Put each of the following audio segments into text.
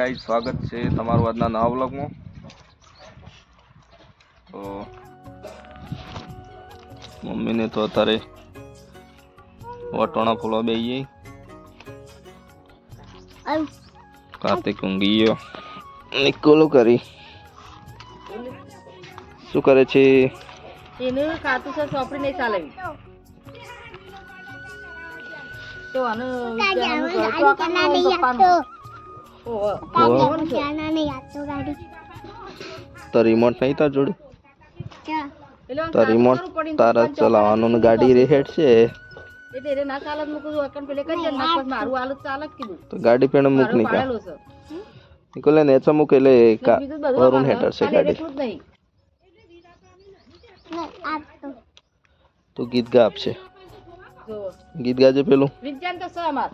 Guys સ્વાગત છે તમારું આજના નવા બ્લોગમાં તો મમ્મીને તો અત્યારે વટોણા ફૂલવા બે કાર્તિક ઊંઘી ગયો નિકોલો કરી. શું કરે છે? એનું ખાતું છે ચોપડી નહીં ચાલે. તો આનું તો રિમોટ નહીં તાર જોડે? તો રિમોટ તારા ચલાવવાનું ને ગાડી રેહેડ છે. ના તો ના ગાડી પેણ મૂક નહીં કા પાડેલું છે નિકોલે મૂક એટલે વરુણ હેઠળ છે ગાડી. તો ગીત ગા આપશે ગીત ગાજે પેલું. વિજ્ઞાન તો છે અમાર.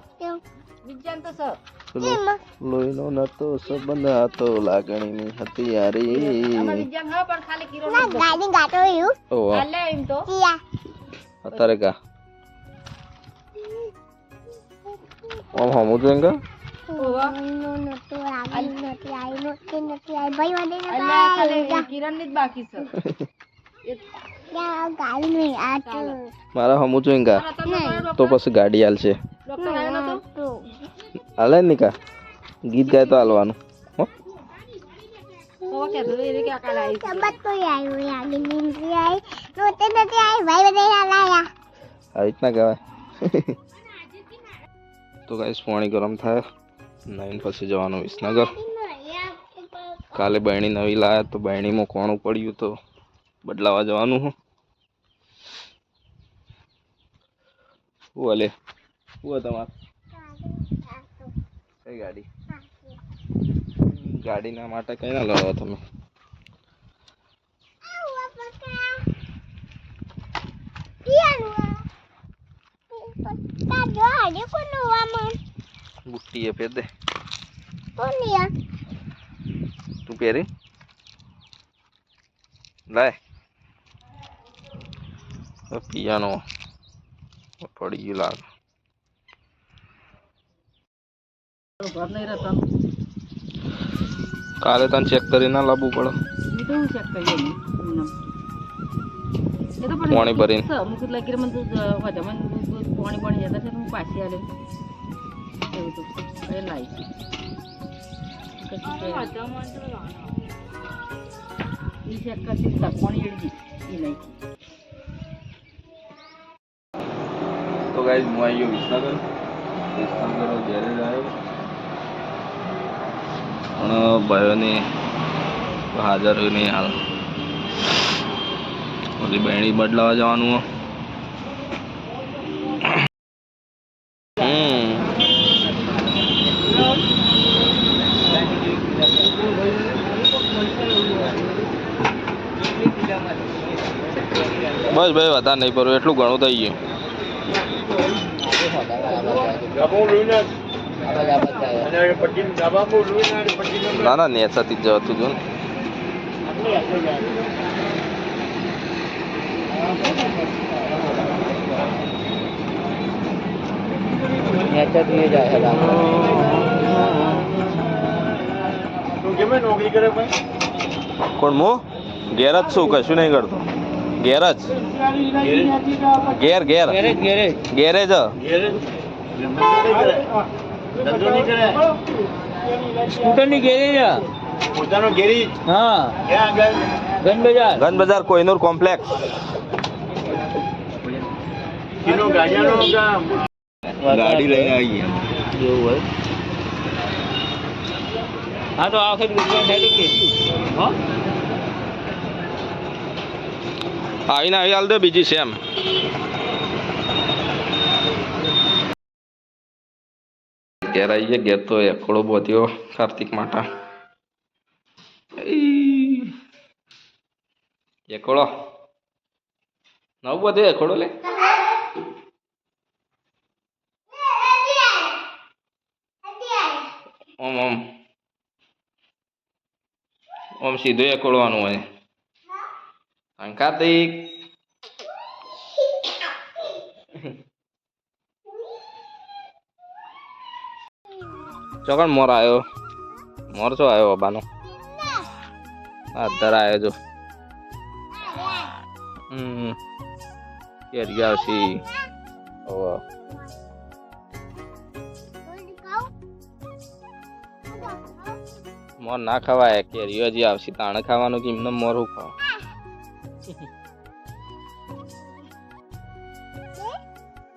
વિજ્ઞાન તો છે પેલું લોહીનો નતો સંબંધ હતો લાગણીની હતી યારી અમાર વિજ્ઞાન હા ખાલી કિલો ઓ હાલે એમ તો. અત્યારે કા? ઓમ હમું જોઈએ કા? ઓહો. અલ્યા ખાલી કિરણની જ બાકી છે. મારા હમું કા? કયો તો પછી ગાડી હાલશે. ડોક્ટર આવ્યો નતો? હાલે ને કા? ગીત ગાય તો હાલવાનું. હો? તો ગાઈસ પાણી ગરમ થાય. નાઈન પછી જવાનું વિસનગર. કાલે બહેણી નવી લાયા તો બહેણીમાં કોણું પડ્યું તો બદલાવા જવાનું હું. શું હલે? શું તમારે? કઈ ગાડી? ગાડીના માટે કઈ ના લડો તમે? બુટ્ટી એ પહેર દે તું પહેરી? લાય. પિયાનો. પડી ગયું લાગે. ઘર નહીં રહેતા કાલે તને ચેક કરી ના લાવવું પડે. તો હું ચેક કરી લઉં પણ ભરીને. અમુક લાગી મને વધામાં પાણી પાણી જતા છે હું પાછી આલે એવું તો. એ ચેક કરતી પાણી એડી લઈ તો ગાઈઝ હું આવી ગયો વિસનગર વિસનગર ગેરેજ આવ્યો. પણ ભાઈઓને હાજર નહીં હાલ. પછી બહેણી બદલાવા જવાનું બસ ભાઈ, વધારે નહીં પડવું એટલું ઘણું થઈ ગયું. ના ના નેસાથી જ હતું ને. કોણ મો ઘેર જ છું કશું નહીં કરતો. ઘેર જ. ઘેર ઘેર. ગેરેજ સ્કૂટરની ગેરેજ પોતાનો ગેરેજ? હા. ક્યાં આગળ? ગન બજાર. ગન બજાર કોઈનુર કોમ્પ્લેક્સ. કિલો ગાડિયાનો કામ ગાડી લઈને આવી એવું હોય? હા તો આ વખત ગુજરાત થાય તો કે હા? આવીને આવી હાલ દે બીજી સેમ. ઘેર આવી ગયા ઘેર તો એકડો બોધ્યો કાર્તિક માટા. એકડો નવ બધે એકડો લે. ઓમ ઓમ. ઓમ સીધો એકડવાનું હોય. કાર્તિક ચોકણ મોર આવ્યો મોર છો આવ્યો બાબાનો હા ધરા આવ્યો જો. હમ. કેરી આવશે ઓ મોર ના ખવાય કેરીઓ જે આવશે તાણે ખાવાનું કે એમને મોર ખાવ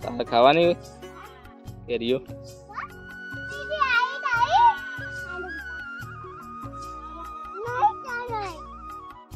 તાણે ખાવાની? હોય